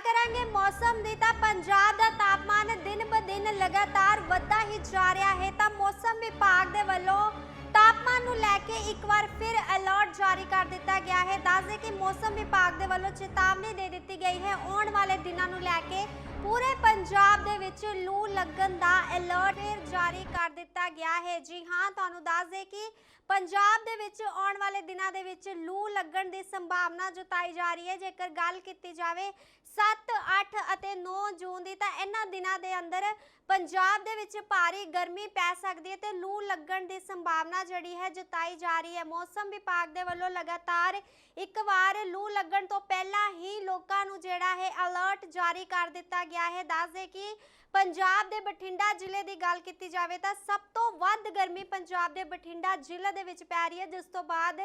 ਗੱਲ ਕਰਾਂਗੇ, ਮੌਸਮ ਦੀ ਤਾਂ ਪੰਜਾਬ ਦਾ ਤਾਪਮਾਨ ਦਿਨ ਬ ਦਿਨ ਲਗਾਤਾਰ ਵੱਧਦਾ ਹੀ ਜਾ ਰਿਹਾ ਹੈ। ਤਾਂ ਮੌਸਮ ਵਿਭਾਗ ਦੇ ਵੱਲੋਂ ਤਾਪਮਾਨ ਨੂੰ ਲੈ ਕੇ ਇੱਕ ਵਾਰ ਫਿਰ ਅਲਰਟ ਜਾਰੀ ਕਰ ਦਿੱਤਾ ਗਿਆ ਹੈ। ਦੱਸਦੇ ਕਿ ਮੌਸਮ ਵਿਭਾਗ ਦੇ ਵੱਲੋਂ ਚੇਤਾਵਨੀ ਦੇ ਦਿੱਤੀ ਗਈ ਹੈ। ਆਉਣ ਵਾਲੇ ਦਿਨਾਂ ਨੂੰ ਲੈ ਕੇ ਪੂਰੇ ਪੰਜਾਬ ਦੇ ਵਿੱਚ ਲੂ ਲੱਗਣ ਦਾ ਅਲਰਟ ਜਾਰੀ ਕਰ ਦਿੱਤਾ ਗਿਆ ਹੈ। ਜੀ ਹਾਂ, ਤੁਹਾਨੂੰ ਦੱਸ ਦੇ ਕਿ ਪੰਜਾਬ ਦੇ ਵਿੱਚ ਆਉਣ ਵਾਲੇ ਦਿਨਾਂ ਦੇ ਵਿੱਚ ਲੂ ਲੱਗਣ ਦੀ ਸੰਭਾਵਨਾ ਜਤਾਈ ਜਾ ਰਹੀ ਹੈ। ਜੇਕਰ ਗੱਲ ਕੀਤੀ ਜਾਵੇ 7 8 ਅਤੇ 9 ਜੂਨ ਦੀ, ਤਾਂ ਇਹਨਾਂ ਦਿਨਾਂ ਦੇ ਅੰਦਰ ਪੰਜਾਬ ਦੇ ਵਿੱਚ ਭਾਰੀ ਗਰਮੀ ਪੈ ਸਕਦੀ ਹੈ ਤੇ ਲੂ ਲੱਗਣ ਦੀ ਸੰਭਾਵਨਾ ਜਿਹੜੀ ਹੈ ਜਤਾਈ ਜਾ ਰਹੀ ਹੈ। ਮੌਸਮ ਵਿਭਾਗ ਦੇ ਵੱਲੋਂ ਲਗਾਤਾਰ ਇੱਕ ਵਾਰ ਲੂ ਲੱਗਣ ਤੋਂ ਪਹਿਲਾਂ ਹੀ ਲੋਕਾਂ ਨੂੰ ਜਿਹੜਾ ਹੈ ਅਲਰਟ ਜਾਰੀ ਕਰ ਦਿੱਤਾ ਗਿਆ ਹੈ। ਦੱਸਦੇ ਕਿ ਪੰਜਾਬ ਦੇ ਬਠਿੰਡਾ ਜ਼ਿਲ੍ਹੇ ਦੀ ਗੱਲ ਕੀਤੀ ਜਾਵੇ ਤਾਂ ਸਭ ਤੋਂ ਵੱਧ ਗਰਮੀ ਪੰਜਾਬ ਦੇ ਬਠਿੰਡਾ ਜ਼ਿਲ੍ਹੇ ਦੇ ਵਿੱਚ ਪੈ ਰਹੀ ਹੈ। ਜਿਸ ਤੋਂ ਬਾਅਦ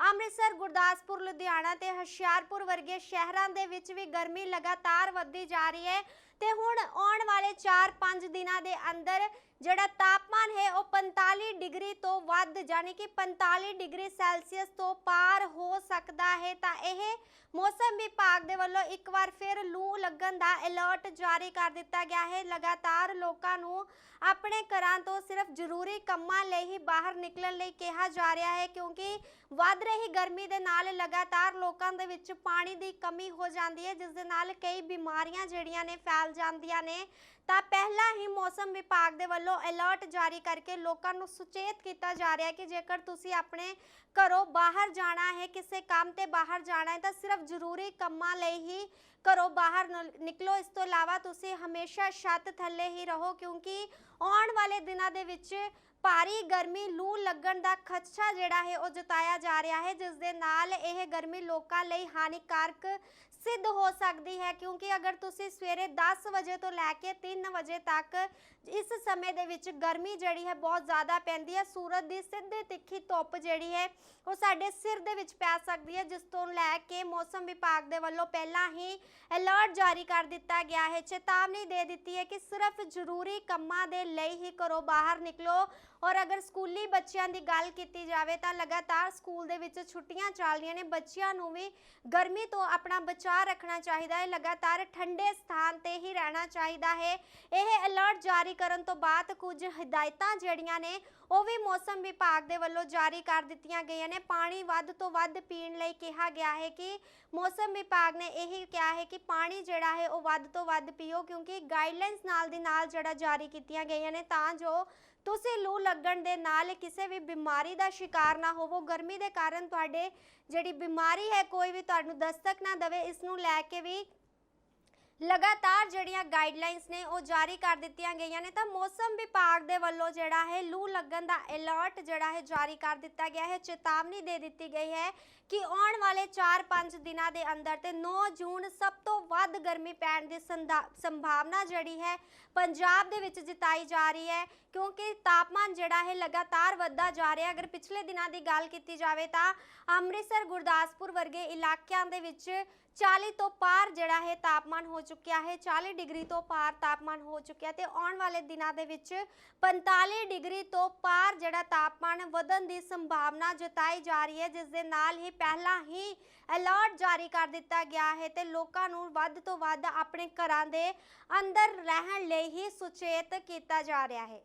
ਅੰਮ੍ਰਿਤਸਰ, ਗੁਰਦਾਸਪੁਰ, ਲੁਧਿਆਣਾ ਤੇ ਹੁਸ਼ਿਆਰਪੁਰ ਵਰਗੇ ਸ਼ਹਿਰਾਂ ਦੇ ਵਿੱਚ ਵੀ ਗਰਮੀ ਲਗਾਤਾਰ ਵੱਧਦੀ ਜਾ ਰਹੀ ਹੈ। ਤੇ ਹੁਣ ਆਉਣ ਵਾਲੇ 4-5 ਦਿਨਾਂ ਦੇ ਅੰਦਰ ਜਿਹੜਾ ਤਾਪਮਾਨ ਹੈ ਉਹ 45 ਡਿਗਰੀ ਤੋਂ ਵੱਧ ਯਾਨੀ ਕਿ 45 ਡਿਗਰੀ ਸੈਲਸੀਅਸ ਤੋਂ ਪਾਰ ਹੋ ਸਕਦਾ ਹੈ। ਤਾਂ ਇਹ ਮੌਸਮ ਵਿਭਾਗ ਦੇ ਵੱਲੋਂ ਇੱਕ ਵਾਰ ਫਿਰ ਲੂ ਲੱਗਣ ਦਾ ਅਲਰਟ ਜਾਰੀ ਕਰ ਦਿੱਤਾ ਗਿਆ ਹੈ। ਲਗਾਤਾਰ ਲੋਕਾਂ ਨੂੰ ਆਪਣੇ ਘਰਾਂ ਤੋਂ ਸਿਰਫ ਜ਼ਰੂਰੀ ਕੰਮਾਂ ਲਈ ਹੀ ਬਾਹਰ ਨਿਕਲਣ ਲਈ ਕਿਹਾ ਜਾ ਰਿਹਾ ਹੈ, ਕਿਉਂਕਿ ਵੱਧ ਰਹੀ ਗਰਮੀ ਦੇ ਨਾਲ ਲਗਾਤਾਰ ਲੋਕਾਂ ਦੇ ਵਿੱਚ ਪਾਣੀ ਦੀ ਕਮੀ ਹੋ ਜਾਂਦੀ ਹੈ, ਜਿਸ ਦੇ ਨਾਲ ਕਈ ਬਿਮਾਰੀਆਂ ਜਿਹੜੀਆਂ ਨੇ ਫੈਲ ਜਾਂਦੀਆਂ ਨੇ। ਤਾਂ ਪਹਿਲਾਂ ਹੀ ਮੌਸਮ ਵਿਭਾਗ ਦੇ ਵੱਲੋਂ ਅਲਰਟ ਜਾਰੀ ਕਰਕੇ ਲੋਕਾਂ ਨੂੰ ਸੁਚੇਤ ਕੀਤਾ ਜਾ ਰਿਹਾ ਹੈ ਕਿ ਜੇਕਰ ਤੁਸੀਂ ਆਪਣੇ ਘਰੋਂ ਬਾਹਰ ਜਾਣਾ ਹੈ, ਕਿਸੇ ਕੰਮ ਤੇ ਬਾਹਰ ਜਾਣਾ ਹੈ, ਤਾਂ ਸਿਰਫ ਜ਼ਰੂਰੀ ਕੰਮਾਂ ਲਈ ਹੀ ਘਰੋਂ ਬਾਹਰ ਨਿਕਲੋ। ਇਸ ਤੋਂ ਇਲਾਵਾ ਤੁਸੀਂ ਹਮੇਸ਼ਾ ਛੱਤ ਥੱਲੇ ਹੀ ਰਹੋ, ਕਿਉਂਕਿ ਆਉਣ ਵਾਲੇ ਦਿਨਾਂ ਦੇ ਵਿੱਚ ਭਾਰੀ ਗਰਮੀ ਲੂ ਲੱਗਣ ਦਾ ਖਦਸ਼ਾ ਜਿਹੜਾ ਹੈ ਉਹ ਜਤਾਇਆ ਜਾ ਰਿਹਾ ਹੈ, ਜਿਸ ਦੇ ਨਾਲ ਇਹ ਗਰਮੀ ਲੋਕਾਂ ਲਈ ਹਾਨੀਕਾਰਕ ਸਿੱਧ ਹੋ ਸਕਦੀ ਹੈ। ਕਿਉਂਕਿ ਅਗਰ ਤੁਸੀਂ ਸਵੇਰੇ 10 ਵਜੇ ਤੋਂ ਲੈ ਕੇ 3 ਵਜੇ ਤੱਕ ਇਸ ਸਮੇਂ ਦੇ ਵਿੱਚ ਗਰਮੀ ਜਿਹੜੀ ਹੈ ਬਹੁਤ ਜ਼ਿਆਦਾ ਪੈਂਦੀ ਹੈ, ਸੂਰਜ ਦੀ ਸਿੱਧੀ ਤਿੱਖੀ ਧੁੱਪ ਜਿਹੜੀ ਹੈ ਉਹ ਸਾਡੇ ਸਿਰ ਦੇ ਵਿੱਚ ਪੈ ਸਕਦੀ ਹੈ, ਜਿਸ ਤੋਂ ਲੈ ਕੇ ਮੌਸਮ ਵਿਭਾਗ ਦੇ ਵੱਲੋਂ ਪਹਿਲਾਂ ਹੀ ਅਲਰਟ ਜਾਰੀ ਕਰ ਦਿੱਤਾ ਗਿਆ ਹੈ। ਚੇਤਾਵਨੀ ਦੇ ਦਿੱਤੀ ਹੈ ਕਿ ਸਿਰਫ ਜ਼ਰੂਰੀ ਕੰਮਾਂ ਦੇ ਲਈ ਹੀ ਘਰੋਂ ਬਾਹਰ ਨਿਕਲੋ ਔਰ ਅਗਰ ਸਕੂਲੀ ਬੱਚਿਆਂ ਦੀ ਗੱਲ ਕੀਤੀ ਜਾਵੇ ਤਾਂ ਲਗਾਤਾਰ ਸਕੂਲ ਦੇ ਵਿੱਚ ਛੁੱਟੀਆਂ ਚੱਲ ਰਹੀਆਂ ਨੇ, ਬੱਚਿਆਂ ਨੂੰ ਵੀ ਗਰਮੀ ਤੋਂ ਆਪਣਾ ਬਚਾਅ ਰੱਖਣਾ ਚਾਹੀਦਾ ਹੈ, ਲਗਾਤਾਰ ਠੰਡੇ ਸਥਾਨ ਤੇ ਹੀ ਰਹਿਣਾ ਚਾਹੀਦਾ ਹੈ। ਇਹ ਅਲਰਟ ਜਾਰੀ ਕਰਨ ਤੋਂ ਬਾਅਦ ਕੁਝ ਹਦਾਇਤਾਂ ਜਿਹੜੀਆਂ ਨੇ, ਉਹ ਵੀ ਮੌਸਮ ਵਿਭਾਗ ਦੇ ਵੱਲੋਂ ਜਾਰੀ ਕਰ ਦਿੱਤੀਆਂ ਗਈਆਂ ਨੇ। ਪਾਣੀ ਵੱਧ ਤੋਂ ਵੱਧ ਪੀਣ ਲਈ ਕਿਹਾ ਗਿਆ ਹੈ ਕਿ ਮੌਸਮ ਵਿਭਾਗ ਨੇ ਇਹੀ ਕਿਹਾ ਹੈ ਕਿ ਪਾਣੀ ਜਿਹੜਾ ਹੈ ਉਹ ਵੱਧ ਤੋਂ ਵੱਧ ਪੀਓ, ਕਿਉਂਕਿ ਗਾਈਡਲਾਈਨਸ ਨਾਲ ਦੀ ਨਾਲ ਜਿਹੜਾ ਜਾਰੀ ਕੀਤੀਆਂ ਗਈਆਂ ਨੇ, ਤਾਂ ਜੋ ਤੁਸੀਂ ਲੂ ਲੱਗਣ ਦੇ ਨਾਲ ਕਿਸੇ ਵੀ ਬਿਮਾਰੀ ਦਾ ਸ਼ਿਕਾਰ ਨਾ ਹੋਵੋ। ਗਰਮੀ ਦੇ ਕਾਰਨ ਤੁਹਾਡੇ ਜਿਹੜੀ ਬਿਮਾਰੀ ਹੈ, ਕੋਈ ਵੀ ਤੁਹਾਨੂੰ ਦਸਤਕ ਨਾ ਦਵੇ, ਇਸ ਨੂੰ ਲੈ ਕੇ ਵੀ ਲਗਾਤਾਰ ਜਿਹੜੀਆਂ ਗਾਈਡਲਾਈਨਸ ਨੇ ਉਹ ਜਾਰੀ ਕਰ ਦਿੱਤੀਆਂ ਗਈਆਂ ਨੇ ਤਾਂ ਮੌਸਮ ਵਿਭਾਗ ਦੇ ਵੱਲੋਂ ਜਿਹੜਾ ਹੈ ਲੂ ਲੱਗਣ ਦਾ ਅਲਰਟ ਜਿਹੜਾ ਹੈ ਜਾਰੀ ਕਰ ਦਿੱਤਾ ਗਿਆ ਹੈ, ਚੇਤਾਵਨੀ ਦੇ ਦਿੱਤੀ ਗਈ ਹੈ ਕਿ ਆਉਣ ਵਾਲੇ 4-5 ਦਿਨਾਂ ਦੇ ਅੰਦਰ ਤੇ 9 ਜੂਨ ਸਭ ਤੋਂ ਵੱਧ ਗਰਮੀ ਪੈਣ ਦੀ ਸੰਦਾ- ਸੰਭਾਵਨਾ ਜਿਹੜੀ ਹੈ ਪੰਜਾਬ ਦੇ ਵਿੱਚ ਜਿਤਾਈ ਜਾ ਰਹੀ ਹੈ, ਕਿਉਂਕਿ ਤਾਪਮਾਨ ਜਿਹੜਾ ਹੈ ਲਗਾਤਾਰ ਵੱਧਦਾ ਜਾ ਰਿਹਾ ਅਗਰ ਪਿਛਲੇ ਦਿਨਾਂ ਦੀ ਗੱਲ ਕੀਤੀ ਜਾਵੇ ਤਾਂ ਅੰਮ੍ਰਿਤਸਰ, ਗੁਰਦਾਸਪੁਰ ਵਰਗੇ ਇਲਾਕਿਆਂ ਦੇ ਵਿੱਚ 40 ਤੋਂ ਪਾਰ ਜਿਹੜਾ ਹੈ ਤਾਪਮਾਨ ਹੋ ਚੁੱਕਿਆ ਹੈ 40 ਡਿਗਰੀ ਤੋਂ ਪਾਰ ਤਾਪਮਾਨ ਹੋ ਚੁੱਕਿਆ ਤੇ ਆਉਣ ਵਾਲੇ ਦਿਨਾਂ ਦੇ ਵਿੱਚ 45 ਡਿਗਰੀ ਤੋਂ ਪਾਰ ਜਿਹੜਾ ਤਾਪਮਾਨ ਵਧਣ ਦੀ ਸੰਭਾਵਨਾ ਜਤਾਈ ਜਾ ਰਹੀ ਹੈ, ਜਿਸ ਦੇ ਨਾਲ ਹੀ ਪਹਿਲਾਂ ਹੀ ਅਲਰਟ ਜਾਰੀ ਕਰ ਦਿੱਤਾ ਗਿਆ ਹੈ ਤੇ ਲੋਕਾਂ ਨੂੰ ਵੱਧ ਤੋਂ ਵੱਧ ਆਪਣੇ ਘਰਾਂ ਦੇ ਅੰਦਰ ਰਹਿਣ ਲਈ ਹੀ ਸੁਚੇਤ ਕੀਤਾ ਜਾ ਰਿਹਾ ਹੈ।